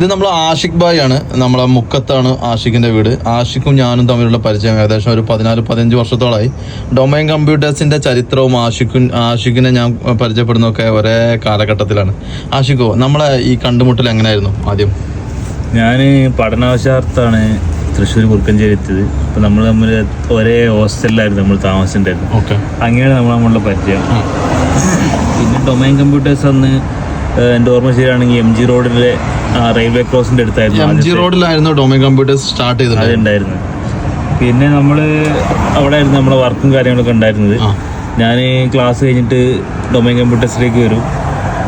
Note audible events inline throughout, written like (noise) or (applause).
ഇത് നമ്മൾ ആഷിഖ് ബായ് ആണ്. നമ്മളെ മുക്കത്താണ് ആഷിഖിന്റെ വീട്. ആഷിഖും ഞാനും തമ്മിലുള്ള പരിചയം ഏകദേശം ഒരു പതിനാല് പതിനഞ്ച് വർഷത്തോളമായി ഡൊമൈൻ കമ്പ്യൂട്ടേഴ്സിന്റെ ചരിത്രവും ആഷിഖും ആഷിഖിനെ ഞാൻ പരിചയപ്പെടുന്നതൊക്കെ ഒരേ കാലഘട്ടത്തിലാണ്. ആഷിഖോ നമ്മളെ ഈ കണ്ടുമുട്ടൽ എങ്ങനെയായിരുന്നു ആദ്യം? ഞാൻ പഠനാവശ്യാർത്ഥാണ് തൃശ്ശൂർ കുറുക്കഞ്ചേരി എത്തിയത്. അപ്പം നമ്മൾ തമ്മിൽ ഒരേ ഹോസ്റ്റലിലായിരുന്നു നമ്മൾ താമസിച്ചിട്ടുണ്ടായിരുന്നു ഓക്കെ. അങ്ങനെയാണ് നമ്മൾ നമ്മളുടെ പരിചയം. പിന്നെ ഡൊമൈൻ കമ്പ്യൂട്ടേഴ്സ് അന്ന് എന്റെ ഓർമ്മ ശരിയാണെങ്കിൽ എം ജി റോഡിലെ റെയിൽവേ ക്രോസിന്റെ അടുത്തായിരുന്നു എം ജി റോഡിലായിരുന്നു ഡൊമൈൻ കമ്പ്യൂട്ടേഴ്സ് സ്റ്റാർട്ട് ചെയ്തത് അതുണ്ടായിരുന്നു. പിന്നെ നമ്മൾ അവിടെ ആയിരുന്നു നമ്മളെ വർക്കും കാര്യങ്ങളൊക്കെ ഉണ്ടായിരുന്നത്. ഞാൻ ക്ലാസ് കഴിഞ്ഞിട്ട് ഡൊമൈൻ കമ്പ്യൂട്ടേഴ്സിലേക്ക് വരും.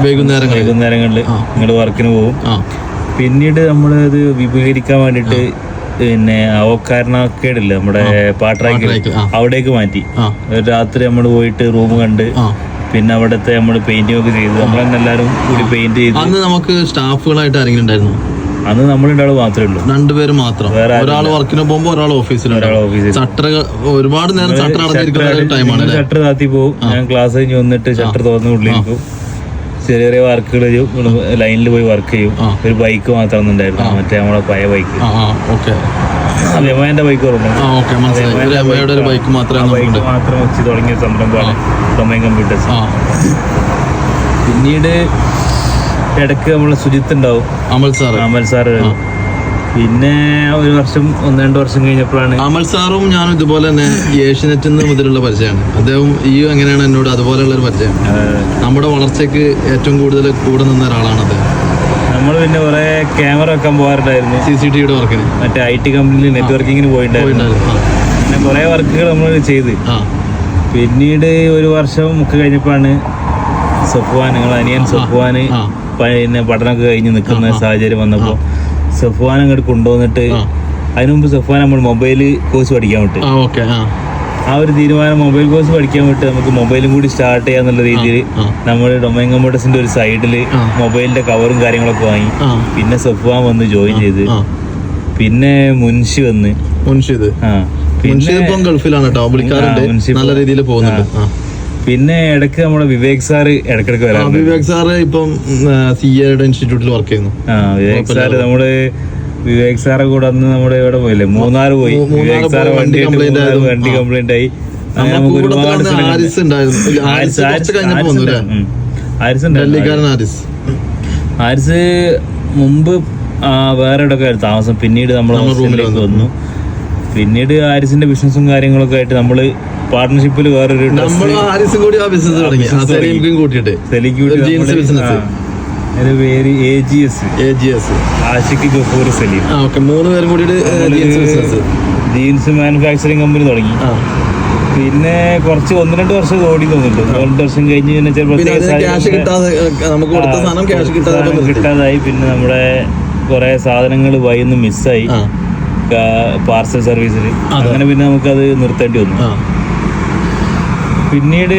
വൈകുന്നേരം വൈകുന്നേരങ്ങളിൽ ഇങ്ങോട്ട് വർക്കിന് പോകും പിന്നീട് നമ്മളത് വിപുലീകരിക്കാൻ വേണ്ടിയിട്ട് പിന്നെ അവക്കാരനാക്കേടില്ല നമ്മുടെ പാട്ടറാക്കി അവിടേക്ക് മാറ്റി. രാത്രി നമ്മൾ പോയിട്ട് റൂം കണ്ട് പിന്നെ അവിടുത്തെ നമ്മൾ പെയിന്റിംഗ് ഒക്കെ ചെയ്തു നമ്മൾ തന്നെ എല്ലാവരും കൂടി പെയിന്റ് ചെയ്തു അന്ന് നമുക്ക് സ്റ്റാഫുകളായിട്ട് ആരെങ്കിലും ഉണ്ടായിരുന്നു? അന്ന് നമ്മളുണ്ടാവും മാത്രമേ ഉള്ളൂ. രണ്ടുപേര് മാത്രം. ഒരാൾ വർക്കിന് പോകുമ്പോ ഒരാൾ ഓഫീസിലുണ്ട് ഓഫീസിൽ ഒരുപാട് നേരം ഷട്ടർ അടഞ്ഞിരിക്കുന്ന ടൈമാണ് ഷട്ടർ താത്തി പോകും ഞാൻ ക്ലാസ് കഴിഞ്ഞ് വന്നിട്ട് ഷട്ടർ തുറന്ന് ഉള്ളിലിരിക്കും ചെറിയ ചെറിയ വർക്കുകൾ ചെയ്യും. ലൈനിൽ പോയി വർക്ക് ചെയ്യും. ഒരു ബൈക്ക് മാത്രം ഉണ്ടായിരുന്നു മറ്റേ നമ്മളെ പഴയ ബൈക്ക് ആ ബൈക്ക് ഒരു ബൈക്ക് മാത്രം വെച്ച് തുടങ്ങിയ സംരംഭമാണ് ഡൊമൈൻ കമ്പ്യൂട്ടേഴ്സ് പിന്നീട് ഇടയ്ക്ക് നമ്മളെ സുജിത്ത് ഉണ്ടാവും. Amal sir Amal sir. പിന്നെ ഒരു വർഷം ഒന്ന് രണ്ട് വർഷം കഴിഞ്ഞപ്പോഴാണ് അമൽ സാറും ഞാനും ഇതുപോലെ തന്നെ ഏഷ്യനെറ്റ് നിന്ന് മുതലുള്ള പരിചയമാണ്. അദ്ദേഹം ഈ എങ്ങനെയാണ് എന്നോട് അതുപോലെയുള്ള ഒരു പരിചയം. നമ്മുടെ വളർച്ചയ്ക്ക് ഏറ്റവും കൂടുതൽ കൂടെ നിന്ന ഒരാളാണ് അദ്ദേഹം. നമ്മൾ പിന്നെ കുറെ ക്യാമറ വെക്കാൻ പോകാറുണ്ടായിരുന്നു. സി സി ടിയുടെ വിയുടെ വർക്കിന് മറ്റേ ഐ ടി കമ്പനിയിൽ നെറ്റ്വർക്കിങ്ങിന് പോയിട്ടുണ്ടായിരുന്നു. പിന്നെ കുറെ വർക്കുകൾ നമ്മൾ ചെയ്ത്. പിന്നീട് ഒരു വർഷം ഒക്കെ കഴിഞ്ഞപ്പോഴാണ് സൊഫ്വാൻ നിങ്ങൾ അനിയൻ സഫ്വാന് പിന്നെ പഠനമൊക്കെ കഴിഞ്ഞ് നിൽക്കുന്ന സാഹചര്യം വന്നപ്പോൾ സഫ്വാൻ അങ്ങോട്ട് കൊണ്ടുവന്നിട്ട് അതിനു മുമ്പ് സഫ്വാൻ നമ്മൾ മൊബൈൽ കോഴ്സ് പഠിക്കാൻ വിട്ട്. ആ ഒരു തീരുമാനം മൊബൈൽ കോഴ്സ് പഠിക്കാൻ വിട്ട് നമുക്ക് മൊബൈലും കൂടി സ്റ്റാർട്ട് ചെയ്യാന്നുള്ള രീതിയിൽ. നമ്മൾ ഡൊമൈൻ കമ്പ്യൂട്ടേഴ്സിന്റെ ഒരു സൈഡിൽ മൊബൈലിന്റെ കവറും കാര്യങ്ങളൊക്കെ വാങ്ങി. പിന്നെ സഫ്വാൻ വന്ന് ജോയിൻ ചെയ്ത്. പിന്നെ മുൻഷി വന്ന്. മുൻഷിത് ആ. പിന്നെ ഗൾഫിലാണ് കേട്ടോ വിളിക്കാറുണ്ട് നല്ല രീതിയിൽ പോകുന്നുണ്ട്. പിന്നെ ഇടയ്ക്ക് നമ്മുടെ വിവേക് സാറ് ഇടയ്ക്കിടയ്ക്ക് വരാം വരാറുണ്ട്. വിവേക് സാറ് ഇപ്പം സി എയുടെ ഇൻസ്റ്റിറ്റ്യൂട്ടിൽ വർക്ക് ചെയ്യുന്നു. ആ വിവേക് സാറ് നമ്മൾ വിവേക് സാറെ കൂടെ അന്ന് നമ്മുടെ ഇവിടെ പോയില്ലേ? മൂന്നാർ പോയി. വിവേക് സാറ് വണ്ടി വണ്ടി കംപ്ലൈന്റ് ആയി. നമുക്ക് ഒരുപാട് ആരിസ് മുമ്പ് വേറെ ഇടൊക്കെ താമസം? പിന്നീട് നമ്മൾ റൂമിലേക്ക്. വന്നു. പിന്നീട് ആരിസിന്റെ ബിസിനസ്സും കാര്യങ്ങളൊക്കെ ആയിട്ട് നമ്മൾ പാർട്ട്ണർഷിപ്പിൽ വേറൊരു നമ്മൾ ആരിസും കൂടി ആ ബിസിനസ് തുടങ്ങി. കൂട്ടിയിട്ട് സെലിക്യൂട്ട് ഒരു jeans business. അതിന്റെ പേര് A G S A G S Ashiq Gafoor Saleem. ആ ഓക്കെ. മൂന്ന് പേരും കൂടിയിട്ട് jeans business jeans manufacturing company തുടങ്ങി. പിന്നെ കുറച്ച് ഒന്ന് രണ്ട് വർഷം ഓടി തോന്നുന്നുണ്ട് രണ്ട് വർഷം കഴിഞ്ഞ് പിന്നെ കിട്ടാതായി. പിന്നെ നമ്മുടെ കുറെ സാധനങ്ങൾ വൈന്ന് മിസ്സായി പാർസൽ സർവീസിൽ അങ്ങനെ പിന്നെ നമുക്കത് നിർത്തേണ്ടി വന്നു. പിന്നീട്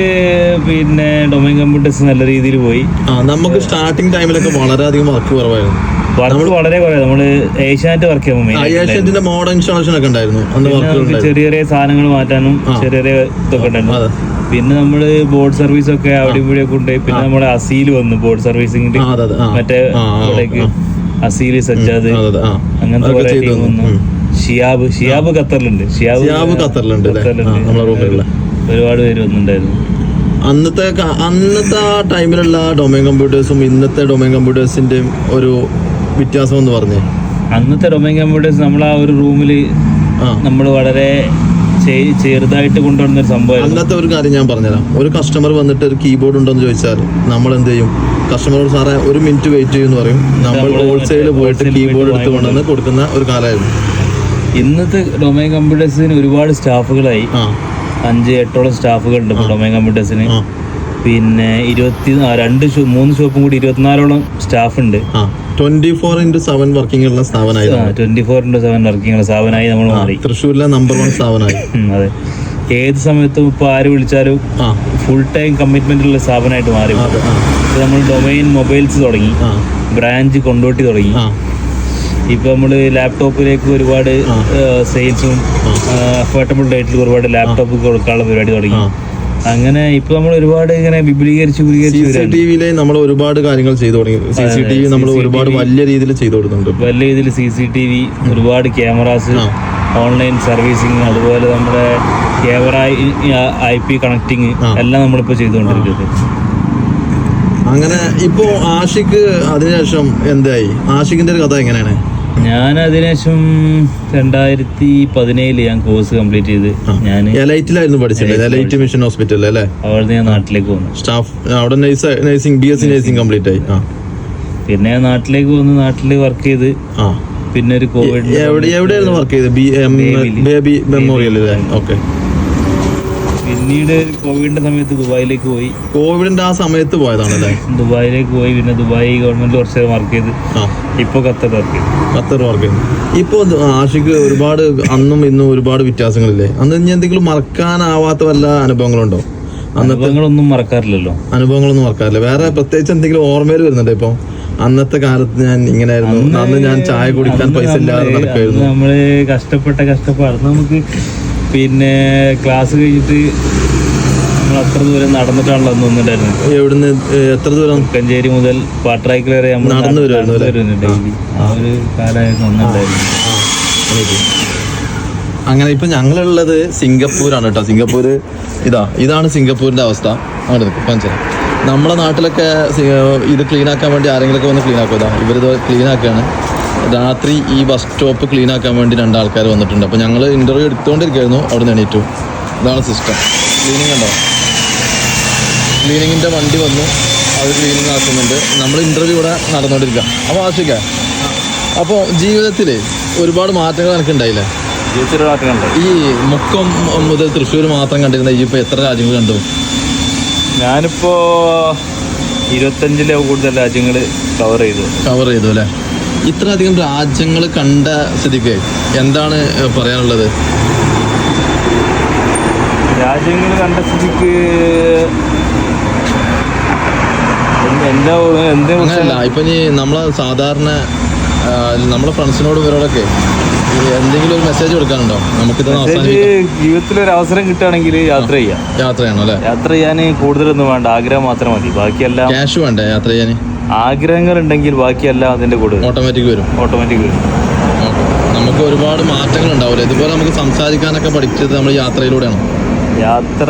പിന്നെ ഡൊമൈൻ കമ്പ്യൂട്ടേഴ്സ് നല്ല രീതിയിൽ പോയി. നമുക്ക് സ്റ്റാർട്ടിംഗ് ടൈമിലൊക്കെ വളരെയധികം വർക്ക് കുറവായിരുന്നു. വർക്ക് വളരെ കുറേ നമ്മൾ ഏഷ്യാനെറ്റ് വർക്ക് ചെയ്യുമ്പോൾ ആയിട്ട് ഇൻസ്റ്റാളേഷൻ ഒക്കെ ഉണ്ടായിരുന്നു. ചെറിയ ചെറിയ സാധനങ്ങൾ മാറ്റാനും ചെറിയ ചെറിയ ഇതൊക്കെ ഉണ്ടായിരുന്നു. പിന്നെ നമ്മൾ ബോർഡ് സർവീസ് ഒക്കെ അവിടെ ഇവിടെ ഒക്കെ ഉണ്ട്. പിന്നെ നമ്മുടെ അസീൽ വന്നു ബോർഡ് ആ മറ്റേ. അസീൽ സജ്ജാദ് അങ്ങനത്തെ കുറെ ടീം. വന്നു. ഷിയാബ് ഷിയാബ് ഖത്തറിലുണ്ട്. ഷിയാബ് ഖത്തറിലുണ്ട് ഖത്തറിലുണ്ട്. ഒരുപാട് പേര് വന്നിട്ടുണ്ടായിരുന്നു. അന്നത്തെ അന്നത്തെ ആ ടൈമിലുള്ള ഡൊമൈൻ കമ്പ്യൂട്ടേഴ്സും ഇന്നത്തെ ഡൊമൈൻ കമ്പ്യൂട്ടേഴ്സിന്റെയും ഒരു വ്യത്യാസം എന്ന് പറഞ്ഞേ. അന്നത്തെ ഡൊമൈൻ കമ്പ്യൂട്ടേഴ്സ് നമ്മൾ ആ ഒരു റൂമിൽ നമ്മൾ വളരെ ചെറുതായിട്ട് കൊണ്ടുവന്ന ഒരു സംഭവം അന്നത്തെ ഒരു കാര്യം ഞാൻ പറഞ്ഞുതരാം. ഒരു കസ്റ്റമർ വന്നിട്ട് ഒരു കീബോർഡ് ഉണ്ടോ എന്ന് ചോദിച്ചാൽ നമ്മൾ എന്ത് ചെയ്യും കസ്റ്റമറോട് സാറേ ഒരു മിനിറ്റ് വെയിറ്റ് ചെയ്യുമെന്ന് പറയും. നമ്മൾ ഹോൾസെയിൽ പോയിട്ട് കീബോർഡ് എടുത്ത് കൊണ്ടുവന്ന് കൊടുക്കുന്ന ഒരു കാലമായിരുന്നു. ഇന്നത്തെ ഡൊമൈൻ കമ്പ്യൂട്ടേഴ്സിന് ഒരുപാട് സ്റ്റാഫുകളായി. അഞ്ച് എട്ടോളം സ്റ്റാഫുകളുണ്ട് ഡൊമൈൻ കമ്പ്യൂട്ടേഴ്സിന്. പിന്നെ ഇരുപത്തി രണ്ട് മൂന്ന് ഷോപ്പും കൂടി ഇരുപത്തിനാലോളം സ്റ്റാഫ് ഉണ്ട് twenty four into seven working ഉള്ള സ്ഥാപനമായി twenty four into seven working സ്ഥാപനമായി നമ്മൾ മാറി. തൃശ്ശൂരിലെ നമ്പർ വൺ സ്ഥാപനമായി. (laughs) അതെ. ഏത് സമയത്തും ഇപ്പോൾ ആര് വിളിച്ചാലും ഫുൾ ടൈം കമ്മിറ്റ്മെന്റ് ഉള്ള സ്ഥാപനമായിട്ട് മാറി. ഇപ്പൊ നമ്മൾ ഡൊമൈൻ മൊബൈൽസ് തുടങ്ങി. ബ്രാഞ്ച് കൊണ്ടോട്ടി തുടങ്ങി. ഇപ്പൊ നമ്മൾ ലാപ്ടോപ്പിലേക്ക് ഒരുപാട് സെയിൽസും അഫോർഡബിൾ റേറ്റിൽ ഒരുപാട് ലാപ്ടോപ്പ് കൊടുക്കാനുള്ള പരിപാടി തുടങ്ങി. അങ്ങനെ ഇപ്പൊ നമ്മൾ ഒരുപാട് ഇങ്ങനെ വിപുലീകരിച്ച് വരികയാണ്. നമ്മൾ ഒരുപാട് കാര്യങ്ങൾ ചെയ്തു തുടങ്ങി. സി സി ടി വി നമ്മൾ ഒരുപാട് വലിയ രീതിയിൽ ചെയ്തു കൊടുക്കുന്നുണ്ട്. വലിയ രീതിയിൽ സി സി ടി വി ഒരുപാട് ക്യാമറാസ് ഓൺലൈൻ സർവീസിങ് അതുപോലെ നമ്മുടെ ക്യാമറ ഐ പി കണക്ടിങ്. എല്ലാം നമ്മളിപ്പോൾ ചെയ്തുകൊണ്ടിരിക്കുന്നത്. അങ്ങനെ ഇപ്പോ ആഷിക്ക് അതിനുശേഷം എന്തായി ആഷിക്കിന്റെ ഒരു കഥ എങ്ങനെയാണ്? ഞാൻ അതിനുശേഷം രണ്ടായിരത്തി പതിനേഴിൽ ഞാൻ കോഴ്സ് കംപ്ലീറ്റ് ചെയ്ത് ഞാൻ എലൈറ്റിലായിരുന്നു പഠിച്ചത് എലൈറ്റ് മിഷൻ ഹോസ്പിറ്റലിൽ അല്ലേ? അവിടെ ഞാൻ നാട്ടിലേക്ക് വന്നു സ്റ്റാഫ് അവിടെ nursing B S C nursing complete ആയി. പിന്നെ നാട്ടിലേക്ക് വന്ന് നാട്ടിൽ വർക്ക് ചെയ്ത് പിന്നെ ഒരു കോവിഡ് എവിടെ എവിടെയായിരുന്നു വർക്ക് ചെയ്തത്? B M baby memorial okay. പിന്നീട് കോവിഡിന്റെ സമയത്ത് ദുബായിലേക്ക് പോയി. കോവിഡിന്റെ ആ സമയത്ത് പോയതാണല്ലേ? ദുബായിലേക്ക് പോയി പിന്നെ ദുബായ് ഗവൺമെന്റ് കുറച്ച് നേരം വർക്ക് ചെയ്ത് ഇപ്പൊ ഖത്തർ വർക്ക് ചെയ്തു. ഖത്തർ വർക്ക് ചെയ്തു. ഇപ്പൊ ആഷിക്ക് ഒരുപാട് അന്നും ഇന്നും ഒരുപാട് വ്യത്യാസങ്ങളില്ലേ? അന്ന് ഇനി എന്തെങ്കിലും മറക്കാനാവാത്ത വല്ല അനുഭവങ്ങളുണ്ടോ അനുഭവങ്ങളൊന്നും മറക്കാറില്ലല്ലോ. അനുഭവങ്ങളൊന്നും മറക്കാറില്ല. വേറെ പ്രത്യേകിച്ച് എന്തെങ്കിലും ഓർമ്മയിൽ വരുന്നുണ്ടോ ഇപ്പൊ? അന്നത്തെ കാലത്ത് ഞാൻ ഇങ്ങനെയായിരുന്നു. അന്ന് ഞാൻ ചായ കുടിക്കാൻ പൈസ ഇല്ലാതെ നടക്കുമായിരുന്നു നമ്മൾ കഷ്ടപ്പെട്ട കഷ്ടപ്പാട്. നമുക്ക് പിന്നെ ക്ലാസ് കഴിഞ്ഞിട്ട് നമ്മൾ അത്ര ദൂരം നടന്നിട്ടാണല്ലോ അന്ന് വന്നിട്ടായിരുന്നു എവിടുന്ന് എത്ര ദൂരം? കഞ്ചേരി മുതൽ പാട്രായ്ക്കൽ വരെ നമ്മൾ നടന്നു വരുമായിരുന്നു? ഡെയിലി ആ. ഒരു കാലമായിരുന്നു അന്നുണ്ടായിരുന്നു അങ്ങനെ ഇപ്പൊ ഞങ്ങളുള്ളത് സിംഗപ്പൂരാണ് കേട്ടോ. സിംഗപ്പൂർ ഇതാ ഇതാണ് സിംഗപ്പൂരിന്റെ അവസ്ഥ. അവിടെ നിൽക്കും. നമ്മളെ നാട്ടിലൊക്കെ ഇത് ക്ലീൻ ആക്കാൻ വേണ്ടി ആരെങ്കിലുമൊക്കെ വന്ന് ക്ലീൻ ആക്കുക ഇതാ ഇവരിത് ക്ലീൻ ആക്കുകയാണ് രാത്രി ഈ ബസ് സ്റ്റോപ്പ് ക്ലീൻ ആക്കാൻ വേണ്ടി രണ്ട് ആൾക്കാർ വന്നിട്ടുണ്ട്. അപ്പോൾ ഞങ്ങൾ ഇന്റർവ്യൂ എടുത്തുകൊണ്ടിരിക്കുകയായിരുന്നു അവിടെ നിന്ന് എണീറ്റു. ഇതാണ് സിസ്റ്റം ക്ലീനിങ് ഉണ്ടോ? ക്ലീനിങ്ങിന്റെ വണ്ടി വന്നു. അവർ ക്ലീനിങ് ആക്കുന്നുണ്ട്. നമ്മൾ ഇന്റർവ്യൂ ഇവിടെ നടന്നുകൊണ്ടിരിക്കുക അപ്പോൾ ആശിക്ക അപ്പോൾ ജീവിതത്തിൽ ഒരുപാട് മാറ്റങ്ങൾ എനിക്ക് ഉണ്ടായില്ലേ ജീവിതത്തിൽ മാറ്റങ്ങളുണ്ട് ഈ മുക്കം മുതൽ തൃശ്ശൂർ മാത്രം കണ്ടിരുന്ന ഈ ഇപ്പോൾ എത്ര രാജ്യങ്ങൾ കണ്ടു? ഞാനിപ്പോ ഇരുപത്തഞ്ചിലെ കൂടുതൽ രാജ്യങ്ങൾ കവർ ചെയ്തു. കവർ ചെയ്തു അല്ലേ? ഇത്രയധികം രാജ്യങ്ങൾ കണ്ട സ്ഥിതിക്ക് എന്താണ് പറയാനുള്ളത്? രാജ്യങ്ങൾ കണ്ട സ്ഥിതിക്ക് എന്ത് എന്താ ഇപ്പൊ ഇനി നമ്മളെ സാധാരണ നമ്മളെ ഫ്രണ്ട്സിനോട് ഇവരോടൊക്കെ എന്തെങ്കിലും ഒരു മെസ്സേജ് കൊടുക്കാനുണ്ടോ? നമുക്ക് ജീവിതത്തിൽ ഒരു അവസരം കിട്ടുകയാണെങ്കിൽ യാത്ര ചെയ്യാം. യാത്രയാണോ അല്ലേ? യാത്ര ചെയ്യാൻ കൂടുതലൊന്നും വേണ്ട. ആഗ്രഹം മാത്രം മതി. ബാക്കിയെല്ലാം ക്യാഷ് വേണ്ട യാത്ര ചെയ്യാൻ ആഗ്രഹങ്ങൾ ഉണ്ടെങ്കിൽ ബാക്കിയെല്ലാം അതിന്റെ കൂടെ ഓട്ടോമാറ്റിക് വരും. ഓട്ടോമാറ്റിക് വരും. നമുക്ക് ഒരുപാട് മാറ്റങ്ങൾ ഉണ്ടാവില്ല ഇതുപോലെ നമുക്ക് സംസാരിക്കാനൊക്കെ പഠിച്ചത് നമ്മൾ യാത്രയിലൂടെയാണ്. യാത്ര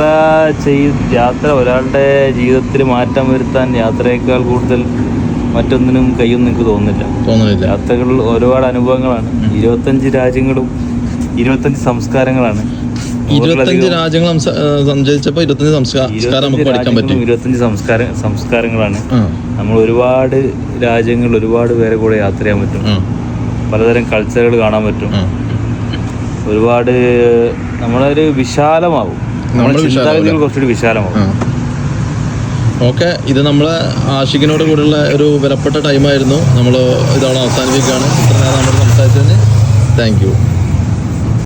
ചെയ് യാത്ര ഒരാളുടെ ജീവിതത്തിൽ മാറ്റം വരുത്താൻ യാത്രയേക്കാൾ കൂടുതൽ മറ്റൊന്നിനും കഴിയുമെന്ന് എനിക്ക് തോന്നുന്നില്ല. തോന്നുന്നില്ല. യാത്രകൾ ഒരുപാട് അനുഭവങ്ങളാണ്. ഇരുപത്തഞ്ച് രാജ്യങ്ങളും ഇരുപത്തഞ്ച് സംസ്കാരങ്ങളാണ്. ഇരുപത്തഞ്ച് രാജ്യങ്ങൾ സഞ്ചരിച്ചപ്പോൾ ഇരുപത്തഞ്ച് സംസ്കാരം നമുക്ക് പഠിക്കാൻ പറ്റും. ഇരുപത്തഞ്ച് സംസ്കാര സംസ്കാരങ്ങളാണ്. നമ്മൾ ഒരുപാട് രാജ്യങ്ങളിൽ ഒരുപാട് പേരെ കൂടെ യാത്ര ചെയ്യാൻ പറ്റും. പലതരം കൾച്ചറുകൾ കാണാൻ പറ്റും. ഒരുപാട് നമ്മളൊരു വിശാലമാവും. നമ്മുടെ ചിന്താഗതികൾ. കുറച്ചുകൂടി വിശാലമാവും. ഓക്കെ ഇത് നമ്മളെ ആഷിഖിനോട് കൂടെയുള്ള ഒരു വിലപ്പെട്ട ടൈമായിരുന്നു നമ്മൾ ഇതവിടെ അവസാനിപ്പിക്കുകയാണ്. ഇത്ര നേരം നമ്മൾ സംസാരിച്ചതിന് താങ്ക് യു